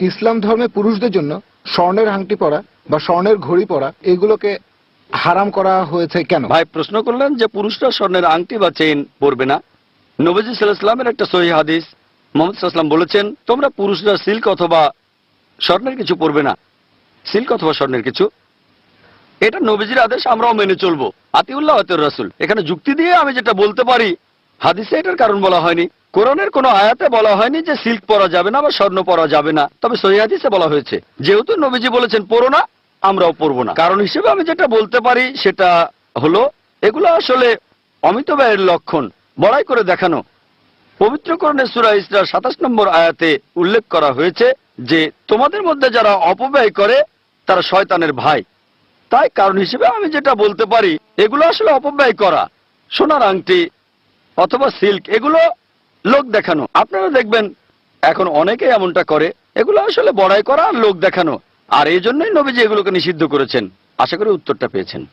ইসলাম ধর্মে পুরুষদের জন্য স্বর্ণের আংটি পরা বা স্বর্ণের ঘড়ি পরা, এগুলোকে হারাম করা হয়েছে কেন? ভাই, প্রশ্ন করলেন যে পুরুষরা স্বর্ণের আংটি বা চেইন পরবে না। নবজি সাল্লাহামের একটা সহি হাদিস, মোহাম্মদ সাল্লাম বলেছেন, তোমরা পুরুষরা সিল্ক অথবা স্বর্ণের কিছু পরবে না। সিল্ক অথবা স্বর্ণের কিছু? এটা নবীজির আদেশ, আমরাও মেনে চলবো। আতিউল্লাহ রাসুল। এখানে যুক্তি দিয়ে আমি যেটা বলতে পারি, হাদিসে এটার কারণ বলা হয়নি। কোরআনের কোনো আয়াতে বলা হয়নি যে সিল্ক পরা যাবে না বা স্বর্ণ পরা যাবে না। তবে সহি হাদিসে বলা হয়েছে, যেহেতু নবীজি বলেছেন পরো না, আমরাও পরবো না। কারণ হিসেবে আমি যেটা বলতে পারি সেটা হলো, এগুলো আসলে অমিত ব্যয়ের লক্ষণ। বড়াই করে দেখানো। পবিত্রকরণে সুরা ইসরার সাতাশ নম্বর আয়াতে উল্লেখ করা হয়েছে যে, তোমাদের মধ্যে যারা অপব্যয় করে, তারা শয়তানের ভাই। তাই কারণ হিসেবে আমি যেটা বলতে পারি, এগুলো আসলে অপব্যয় করা। সোনার আংটি অথবা সিল্ক, এগুলো লোক দেখানো। আপনারা দেখবেন, এখন অনেকে এমনটা করে, এগুলো আসলে বড়াই করা আর লোক দেখানো। আর এই জন্যই নবীজি এগুলোকে নিষিদ্ধ করেছেন। আশা করি উত্তরটা পেয়েছেন।